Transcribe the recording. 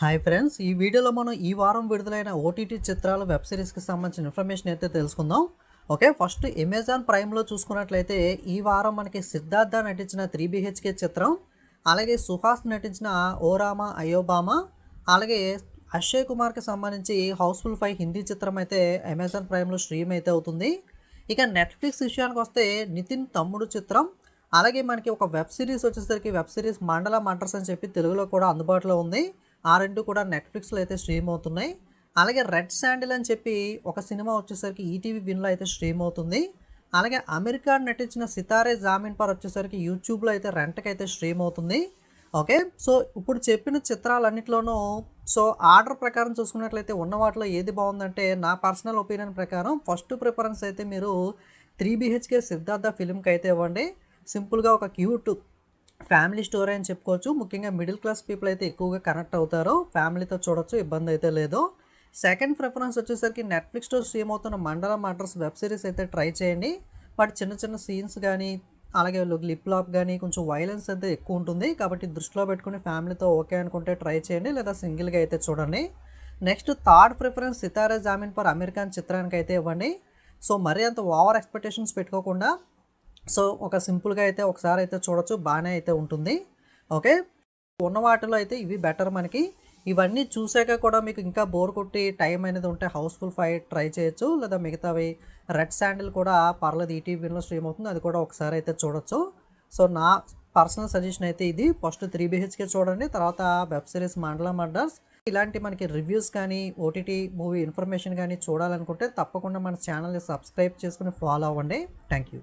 Hi friends ఈ వీడియోలో మనం ఈ వారం విడుదలైన ఓటీటీ చిత్రాలు వెబ్ సిరీస్కి సంబంధించిన ఇన్ఫర్మేషన్ అయితే తెలుసుకుందాం. ఓకే ఫస్ట్ అమెజాన్ ప్రైమ్లో చూసుకున్నట్లయితే ఈ వారం మనకి సిద్ధార్థ నటించిన త్రీ బిహెచ్కే చిత్రం అలాగే సుహాస్ నటించిన ఓరామా అయోబామా అలాగే అక్షయ్ కుమార్కి సంబంధించి హౌస్ఫుల్ ఫైవ్ హిందీ చిత్రం అయితే అమెజాన్ ప్రైమ్లో స్ట్రీమ్ అయితే అవుతుంది. ఇక నెట్ఫ్లిక్స్ విషయానికి వస్తే నితిన్ తమ్ముడు చిత్రం అలాగే మనకి ఒక వెబ్ సిరీస్ వచ్చేసరికి వెబ్ సిరీస్ మండల మంటర్స్ అని చెప్పి తెలుగులో కూడా అందుబాటులో ఉంది. ఆ రెండు కూడా నెట్ఫ్లిక్స్లో అయితే స్ట్రీమ్ అవుతున్నాయి. అలాగే రెడ్ శాండిల్ అని చెప్పి ఒక సినిమా వచ్చేసరికి ఈటీవీ విన్లో అయితే స్ట్రీమ్ అవుతుంది. అలాగే అమెరికా నటించిన సితారే జామీన్ పర్ వచ్చేసరికి యూట్యూబ్లో అయితే రెంట్కి అయితే స్ట్రీమ్ అవుతుంది. ఓకే సో ఇప్పుడు చెప్పిన చిత్రాలన్నింటిలోనూ సో ఆర్డర్ ప్రకారం చూసుకున్నట్లయితే ఉన్న వాటిలో ఏది బాగుందంటే నా పర్సనల్ ఒపీనియన్ ప్రకారం ఫస్ట్ ప్రిఫరెన్స్ అయితే మీరు త్రీ బీహెచ్కే సిద్ధార్థ ఫిలింకి అయితే ఇవ్వండి. సింపుల్గా ఒక క్యూట్ ఫ్యామిలీ స్టోరీ అని చెప్పుకోవచ్చు. ముఖ్యంగా మిడిల్ క్లాస్ పీపుల్ అయితే ఎక్కువగా కనెక్ట్ అవుతారు. ఫ్యామిలీతో చూడొచ్చు ఇబ్బంది అయితే లేదు. సెకండ్ ప్రిఫరెన్స్ వచ్చేసరికి నెట్ఫ్లిక్స్లో స్ట్రీమ్ అవుతున్న మండల మర్డర్స్ వెబ్ సిరీస్ అయితే ట్రై చేయండి. బట్ చిన్న చిన్న సీన్స్ కానీ అలాగే లిప్ లాప్ కానీ కొంచెం వైలెన్స్ అయితే ఎక్కువ ఉంటుంది. కాబట్టి దృష్టిలో పెట్టుకుని ఫ్యామిలీతో ఓకే అనుకుంటే ట్రై చేయండి. లేదా సింగిల్గా అయితే చూడండి. నెక్స్ట్ థర్డ్ ప్రిఫరెన్స్ సితారా జామీన్ పర్ అమెరికన్ చిత్రానికి అయితే ఇవ్వండి. సో మరీ అంత ఓవర్ ఎక్స్పెక్టేషన్స్ పెట్టుకోకుండా సో ఒక సింపుల్గా అయితే ఒకసారి అయితే చూడొచ్చు బాగానే అయితే ఉంటుంది. ఓకే? ఉన్న వాటిలో అయితే ఇవి బెటర్ మనకి. ఇవన్నీ చూసాక కూడా మీకు ఇంకా బోర్ కొట్టి టైం అనేది ఉంటే హౌస్ఫుల్ ఫైవ్ ట్రై చేయొచ్చు. లేదా మిగతావి రెడ్ శాండిల్ కూడా పర్లేదు ఈటీవీలో స్ట్రీమ్ అవుతుంది అది కూడా ఒకసారి అయితే చూడొచ్చు. సో నా పర్సనల్ సజెషన్ అయితే ఇది. ఫస్ట్ త్రీ బీహెచ్కే చూడండి తర్వాత వెబ్ సిరీస్ మండల మర్డర్స్. ఇలాంటి మనకి రివ్యూస్ కానీ ఓటీటీ మూవీ ఇన్ఫర్మేషన్ కానీ చూడాలనుకుంటే తప్పకుండా మన ఛానల్ని సబ్స్క్రైబ్ చేసుకుని ఫాలో అవ్వండి. Thank you